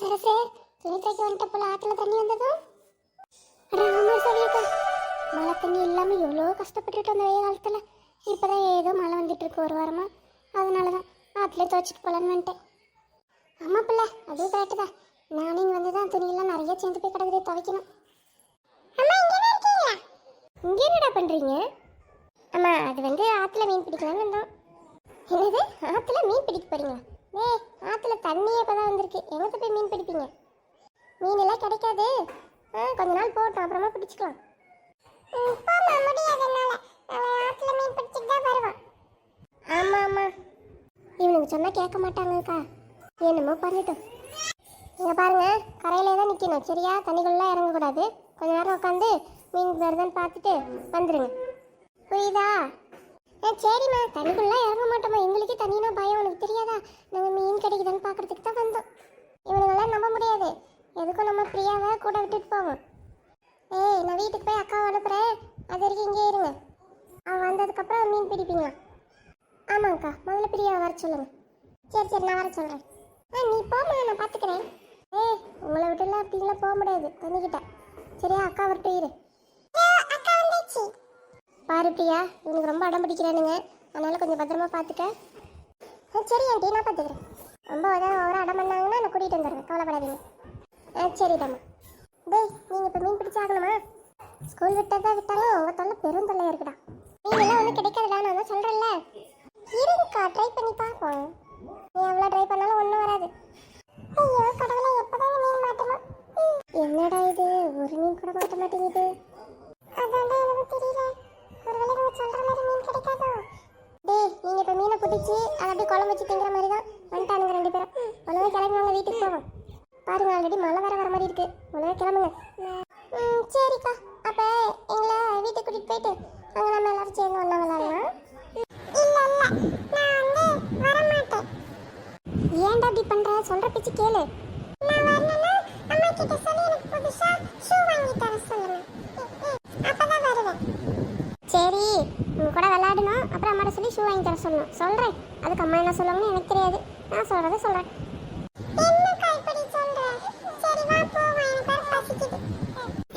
சரசு துணி துவைக்க வந்துட்ட போல ஆத்துல தண்ணி வந்ததும்? ஆமா சரியக்கா. மழை தண்ணி இல்லாம எவ்வளோ கஷ்டப்பட்டுட்டு வந்த வெயில் காலத்துல. இப்பதான் ஏதோ மழை வந்துட்டு இருக்கு ஒரு வாரமா. அதனாலதான் ஆத்துல துவைச்சிட்டு போலான்னு வந்துட்டேன். ஆமா பிள்ளை அதுவும் கரெக்டு தான். நானும் இங்க வந்து தான் துணியெல்லாம் நிறைய சேர்ந்து போய் கிடக்குது துவைக்கணும். அம்மா இங்கே இங்கே என்னடா பண்றீங்க? அம்மா அது வந்து ஆத்துல மீன் பிடிக்கலாம்னு வந்தோம். என்னது? ஆத்துல மீன் பிடிக்க போறீங்களா? ஏ ஆத்துல தண்ணியே இப்பதான் வந்திருக்கு. எங்கத்த போய் மீன் பிடிப்பீங்க? மீன் எல்லாம் கிடைக்காது. ஆ கொஞ்ச நாள் போட்டோம் அப்புறமா பிடிச்சிக்கலாம். ஆமாம் ஆமாம் இவனுக்கு சொன்னா கேட்க மாட்டாங்கக்கா. என்னமோ பண்ணட்டும். இங்க பாருங்க கரையிலே தான் நிக்கணும். சரியா? தண்ணிக்குள்ள இறங்கக்கூடாது. கொஞ்ச நேரம் உட்காந்து மீன் வருதான்னு பார்த்துட்டு வந்துருங்க. புரியுதா? சரிம்மா. தண்ணிக்குள்ளே இறங்க மாட்டோமா எங்களுக்கே தண்ணினா பயம். உனக்கு தெரியாதா? நாங்கள் மீன் கிடைக்குதான்னு பார்க்குறதுக்கு தான் வந்தோம். இவனுங்களாம் நம்ப முடியாது. எதுக்கும் நம்ம பிரியாவை கூட விட்டுட்டு போவோம். ஏய் நான் வீட்டுக்கு போய் அக்காவை அனுப்புகிறேன் அது வரைக்கும் இங்கே இருங்க. அவன் வந்ததுக்கப்புறம் மீன் பிடிப்பீங்களா? ஆமாங்க்கா முதல்ல பிரியாவை வர சொல்லுங்கள் சரி சரி நான் வர சொல்கிறேன் ஆ நீ போமா நான் பார்த்துக்கிறேன். ஏய் உங்களை விட்டுலாம் அப்படிலாம் போக முடியாது. தண்ணிக்கிட்ட. சரியா? அக்கா வரட்டும் இரு. அக்கா வந்துச்சு. பாரு இவனுக்கு ரொம்ப அடம் பிடிக்கிறானுங்க. அதனால கொஞ்சம் பத்திரமா பார்த்துக்க ஆ, சரி ஆண்டி நான் பார்த்துக்கிறேன் ரொம்ப ஏதாவது ஒரு அடம் பண்ணாங்கன்னா நான் கூட்டிகிட்டு வந்துடுறேன். கவலைப்படாதீங்க. ஆ சரிதாம்மா டேய் நீங்கள் இப்போ மீன் பிடிச்சாகணுமா ஸ்கூல் விட்டதா விட்டாலும் உங்கள் தொல்லை பெரும் தொல்லையாக இருக்குடா. மீன் எல்லாம் ஒன்றும் கிடைக்காதுடா நான் தான் சொல்கிறேன்ல இருங்கக்கா ட்ரை பண்ணி பார்ப்போம். நீ எவ்வளோ ட்ரை பண்ணாலும் ஒன்றும் வராது. ஐயோ கடவுளை எப்போதான் மீன் மாட்டோமா? என்னடா இது? ஒரு மீன் கூட மாட்ட மாட்டேங்குது. நீங்க அதை அப்படியே குழம்பு வச்சு திங்கிற மாதிரி தான் வந்துட்டானுங்க ரெண்டு பேரும். ஒழுங்கா கிளம்பி வாங்க வீட்டுக்கு போவோம். பாருங்க ஆல்ரெடி மழை வர வர மாதிரி இருக்கு. ஒழுங்கா கிளம்புங்க. ம் சரிக்கா. அப்ப எங்களை வீட்டுக்கு கூட்டிட்டு போயிட்டு அங்க நம்ம எல்லாரும் சேர்ந்து ஒண்ணா விளையாடலாம் ஏன்டா இப்படி பண்ற? சொல்ற பேச்சு கேளு. நான் வரலன்னா அம்மா கிட்ட சொல்லி எனக்கு புதுசா ஷூ வாங்கி தர சொல்லுங்க. அப்பதான் வருவேன். சரி. கூட விளையாடணும். அப்புறம் அம்மாட்ட சொல்லி ஷூ வாங்கி தர சொல்லணும். சொல்றேன். அதுக்கு அம்மா என்ன சொல்லுவாங்கன்னு எனக்கு தெரியாது. நான் சொல்றதை சொல்றேன்.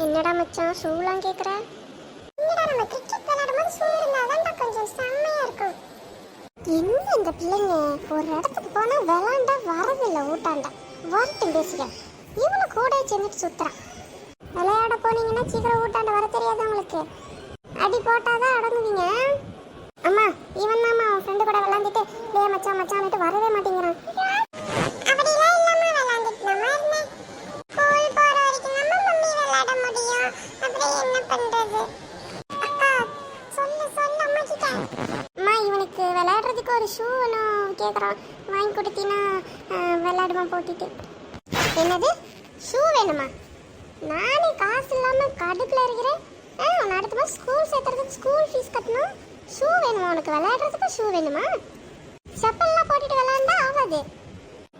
என்னடா மச்சான் ஷூலாம் கேட்குற என்னடா நம்ம கிரிக்கெட் விளையாடும்போது ஷூ இருந்தாதான் கொஞ்சம் செம்மையா இருக்கும் என்ன இந்த பிள்ளைங்க? ஒரு இடத்துக்கு போனா விளாண்டா வரதில்லை ஊட்டாண்டா. வரட்டும் பேசுகிறேன் இவனு கூட சேர்ந்துட்டு சுத்துறான். விளையாட போனீங்கன்னா சீக்கிரம் ஊட்டாண்ட வர தெரியாது உங்களுக்கு. அடி போட்டாதான் அடங்குவீங்க. அம்மா இவன் தான் அவன் ஃப்ரெண்டு கூட விளாண்டுட்டு டே மச்சான் மச்சான்ட்டு வரவே மாட்டேங்கிறான். சொல்லு அம்மா இவனுக்கு விளையாடுறதுக்கு ஒரு ஷூ வேணும் கேட்குறான் வாங்கி கொடுத்தீங்கன்னா விளையாடுவான் போட்டுட்டு. என்னது? ஷூ வேணுமா? நானே காசு இல்லாமல் கடுப்பில் இருக்கிறேன். ஆ உன்னை அடுத்த மாதம் ஸ்கூல் சேர்த்துறதுக்கு ஸ்கூல் ஃபீஸ் கட்டணும். ஷூ வேணுமா உனக்கு? விளையாடுறதுக்கு ஷூ வேணுமா? செப்பல்லாம் போட்டுட்டு விளையாண்டா ஆகாது.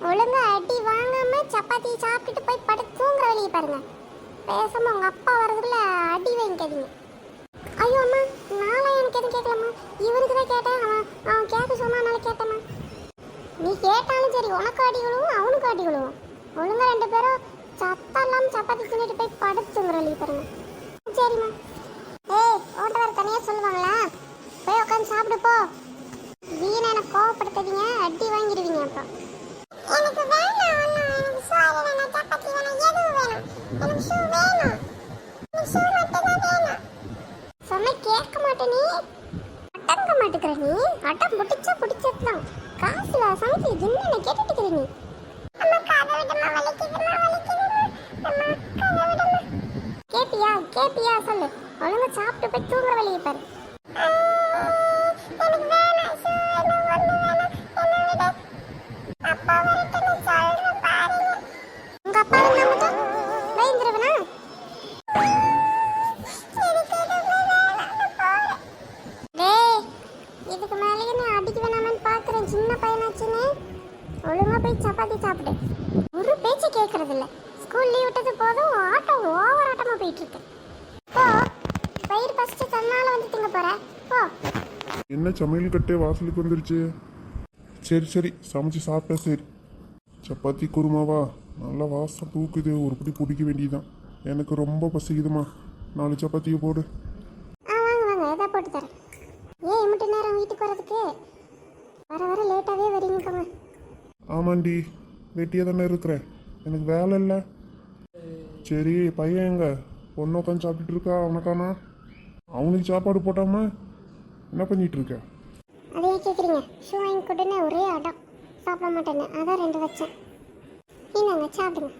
ஒழுங்கா அடி வாங்காம சப்பாத்தி சாப்பிட்டுட்டு போய் படுத்து தூங்குற வழியை பாருங்க. பேசாம உங்க அப்பா வரதுக்குள்ள அடி வாங்கிக்காதீங்க. ஐயோ அம்மா நானும் எனக்கு எதுவும் கேட்கலாமா இவனுக்கு தான் கேட்டேன். அவன் அவன் கேட்க சொன்னால கேட்டேம்மா. நீ கேட்டாலும் சரி உனக்கு அடி விழுவும் அவனுக்கு அடி விழுவும். ஒழுங்கா ரெண்டு பேரும் சத்தம் இல்லாமல் சப்பாத்தி தின்னுட்டு போய் படுத்துங்கிற வழி பாருங்க. சரிம்மா. ஏய் ஓட்டவர் தனியா சொல்லுவாங்களா? போய் உட்காந்து சாப்பிடு போ. வீணை எனக்கு கோவப்படுத்தாதீங்க அடி வாங்கிடுவீங்க அப்புறம் எனக்கு ஒன்றும் எனக்கு சோறு வேணாம் சப்பாத்தி வேணாம் எதுவும் வேணாம். எனக்கு ஷூ வேணும். எனக்கு ஷூ மட்டும் தான் வேணும். சொன்ன கேட்க மாட்டே நீ. அடங்க மாட்டேங்கிற நீ. அடம் பிடிச்சா பிடிச்சதுதான். காசுல சமைச்சு என்னென்ன கேட்டுட்டு இருக்கிற நீ? கேப்பியா சொல்லு. ஒழுங்கா சாப்பிட்டு போய் தூங்குற வழியை பாரு. உங்க அப்பா வந்தா பயந்துருவனா டேய் இதுக்கு மேலேயே நான் அடிக்க வேணாமன்னு பார்க்குறேன் சின்ன பையனாச்சுன்னு. ஒழுங்கா போய் சப்பாத்தி சாப்பிடு. ஒரு பேச்சு கேட்கறதில்ல ஸ்கூல் லீவ் விட்டது போதும் ஆட்டம் ஓவர் ஆட்டமா போயிட்டு இருக்கு போ வயிறு ஃபர்ஸ்ட் தன்னால வந்து திங்க போற? போ. என்ன சமையல் கட்டே வாசலுக்கு வந்துருச்சு? சரி சரி சமைச்சு சாப்பிட்டேன் சரி. சப்பாத்தி குருமாவா? நல்லா வாசம் தூக்குது. ஒரு பிடி பிடிக்க வேண்டியதுதான். எனக்கு ரொம்ப பசிக்குதுமா நாலு சப்பாத்தியை போடு. ஆ வாங்க வாங்க. எதா போட்டு தரேன். ஏன் எம்பிட்டு நேரம் வீட்டுக்கு வரதுக்கு வர வர லேட்டாகவே வரீங்கக்கோங்க ஆமாண்டி வெட்டியாக தானே இருக்கிறேன் எனக்கு வேலை இல்லை. சரி பையன் எங்க? பொண்ணு உட்காந்து சாப்பிட்டுட்டு இருக்கா? அவனுக்கானா அவனுக்கு சாப்பாடு போட்டாம என்ன பண்ணிட்டு இருக்க அதையே கேட்குறீங்க ஷூ வாங்கி கொடுன்னு ஒரே அடம். சாப்பிட மாட்டேன்னு. அதான் ரெண்டு வச்சேன். இந்தாங்க சாப்பிடுங்க.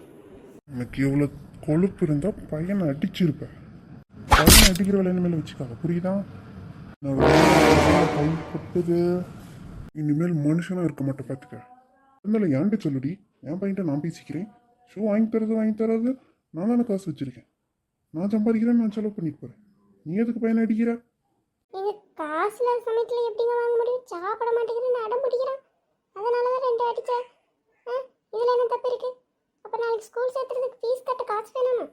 எனக்கு எவ்வளோ கொழுப்பு இருந்தால் பையனை அடிச்சிருப்பேன் பையனை அடிக்கிற வேலை இனிமேல் வச்சுக்காத. புரியுதா? என்னோட கை கொட்டுது இனிமேல் மனுஷனாக இருக்க மாட்டேன் பார்த்துக்க இருந்தாலும் ஏன்ட்டு சொல்லுடி? என் பையன்ட்ட நான் பேசிக்கிறேன். ஷூ வாங்கி தரது வாங்கி தரது. நான் தானே காசு வச்சிருக்கேன். நான் சம்பாதிக்கிறேன் நான் செலவு பண்ணிட்டு போகிறேன் நீ எதுக்கு பையனை அடிக்கிற? நீங்கள் காசில் சமயத்தில் எப்படிங்க வாங்க முடியும்? சாப்பிட மாட்டேங்கிறேன்னு அடம் பிடிக்கிறான் அதனால தான் ரெண்டு அடித்தேன் ஆ இதில் என்ன தப்பு இருக்கு? அப்போ நாளைக்கு ஸ்கூல் சேர்த்துறதுக்கு ஃபீஸ் கட்ட காசு வேணுமா?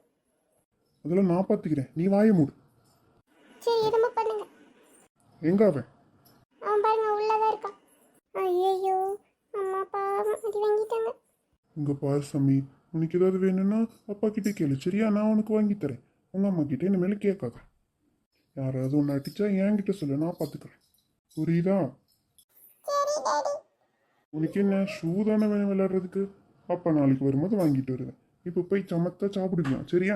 அதெல்லாம் நான் பார்த்துக்கிறேன் நீ வாய மூடு. சரி எதுவும் பண்ணுங்க. எங்க அவன்? அவன் பாருங்க உள்ளதான் இருக்கான். ஐயோ அம்மா பாவம் அடி வாங்கிட்டாங்க. இங்க பாரு சாமி உனக்கு ஏதாவது வேணும்னா அப்பா கிட்டே கேளு. சரியா? நான் உனக்கு வாங்கி தரேன். உங்க அம்மா கிட்டே இனிமேல் கேட்காத. யாராவது ஒன்று அடிச்சா என்கிட்ட சொல்லு நான் பார்த்துக்கிறேன் புரியுதா? சரி டாடி. உனக்கு என்ன ஷூ தானே வேணும் விளையாடுறதுக்கு? அப்பா நாளைக்கு வரும்போது வாங்கிட்டு வருவேன். இப்போ போய் சமத்தா சாப்பிடுக்கலாம் சரியா?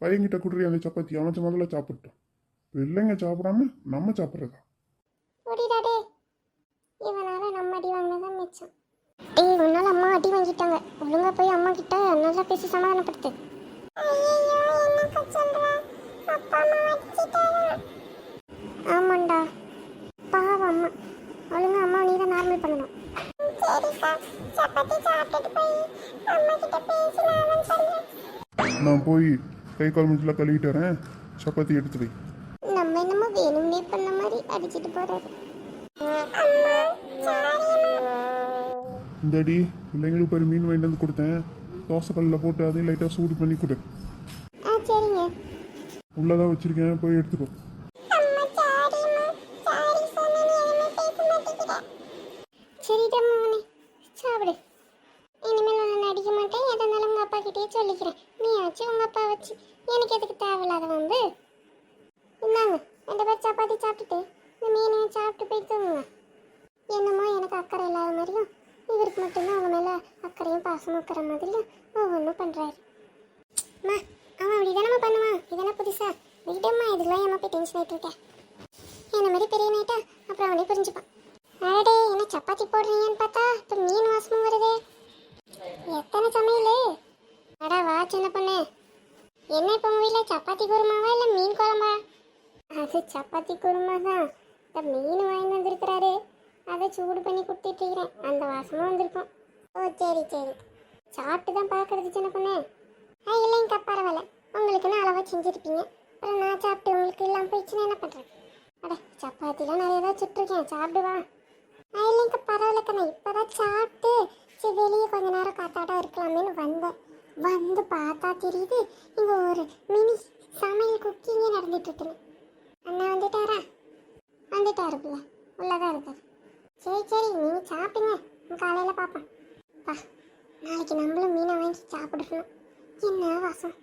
பையன்கிட்ட குடுறி அந்த சப்பாத்தி? அவன் முதல்ல சாப்பிட்டோம். பிள்ளைங்க சாப்பிடாம நம்ம சாப்பிட்றதா? இவனால நம்ம அடி வாங்கினதான் மிச்சம். உன்னால அம்மா அடி வாங்கிட்டாங்க. ஒழுங்கா போய் அம்மா கிட்ட நல்லா பேசி சமாதானப்படுத்து. ஆமாண்டா. பாவம் அம்மா. ஒழுங்கா அம்மா நீ தான் நார்மல் பண்ணணும் சரிக்கா சப்பாத்தி சாப்பிட்டுட்டு போய் அம்மா கிட்ட பேசி நான் போய் கை கால் முடிச்சுலாம் கழுவிட்டு வரேன். சப்பாத்தி எடுத்து வை. நம்ம என்னமோ வேணும்னே பண்ண மாதிரி அடிச்சிட்டு போறாரு. இந்த அடி பிள்ளைங்களுக்கு ஒரு மீன் வாங்கிட்டு வந்து கொடுத்தேன். தோசை கல்லில் போட்டு அதையும் லைட்டாக சூடு பண்ணி கொடு. உள்ளதான் வச்சிருக்கேன். போய் எடுத்துக்கோ. சரிடா மகனே இனிமேல் நான் அடிக்க மாட்டேன். எதா உங்கள் அப்பா சொல்லிக்கிறேன். நீ ஆச்சு உங்கள் அப்பா வச்சு எனக்கு எதுக்கு தேவையில்லாத வந்து இந்தாங்க ரெண்டு பேர் சப்பாத்தி சாப்பிட்டுட்டு இந்த மீனையும் சாப்பிட்டு போய் தூங்குங்க. என்னமோ எனக்கு அக்கறை இல்லாத மாதிரியும் இவருக்கு மட்டும்தான் அவங்க மேலே அக்கறையும் பாசமும் இருக்கிற மாதிரியும் ஒவ்வொன்றும் பண்ணுறாரு அம்மா அவன் அப்படி தானே பண்ணுவான் இதெல்லாம் புதுசா? விடம்மா இதுக்கெல்லாம் ஏமா போய் டென்ஷன் ஆகிட்டு இருக்கேன் என்ன மாதிரி பெரிய நைட்டா அப்புறம் அவனே புரிஞ்சுப்பான். அடடே என்ன சப்பாத்தி போடுறீங்கன்னு பார்த்தா இப்போ மீன் வாசமும் வருதே. எத்தனை சமையல்? அடா வா சின்ன பொண்ணு. என்ன இப்போ மூவியில் சப்பாத்தி குருமாவா இல்லை மீன் குழம்பா? அது சப்பாத்தி குருமா தான் இந்த மீன் வாங்கி வந்திருக்கிறாரு. அதை சூடு பண்ணி கொடுத்துட்டு இருக்கிறேன். அந்த வாசமும் வந்திருக்கும். ஓ சரி சரி. சாப்பிட்டு தான் பார்க்கறது சின்ன பொண்ணு. ஆ இல்லைங்கக்கா பரவாயில்ல. உங்களுக்குன்னு அளவாக செஞ்சுருப்பீங்க? அப்புறம் நான் சாப்பிட்டு உங்களுக்கு இல்லாமல் போயிடுச்சுன்னா என்ன பண்ணுறேன் அட சப்பாத்திலாம் நிறைய தான் சுட்டுருக்கேன். சாப்பிடுவா ஆ இல்லைங்கக்கா பரவாயில்ல நான் இப்போ தான் சாப்பிட்டு சரி வெளியே கொஞ்ச நேரம் காத்தாட்டம் இருக்கலாமேன்னு வந்தேன். வந்து பார்த்தா தெரியுது இங்கே ஒரு மினி சமையல் குக்கிங்கே நடந்துட்டு அண்ணா வந்துட்டாரா? வந்துட்டாரு பிள்ளை. உள்ளதான் இருக்காரு. சரி சரி நீங்கள் சாப்பிடுங்க. காலையில் பார்ப்போம் பா நாளைக்கு நம்மளும் மீனை வாங்கி சாப்பிடணும். என்ன வாசம்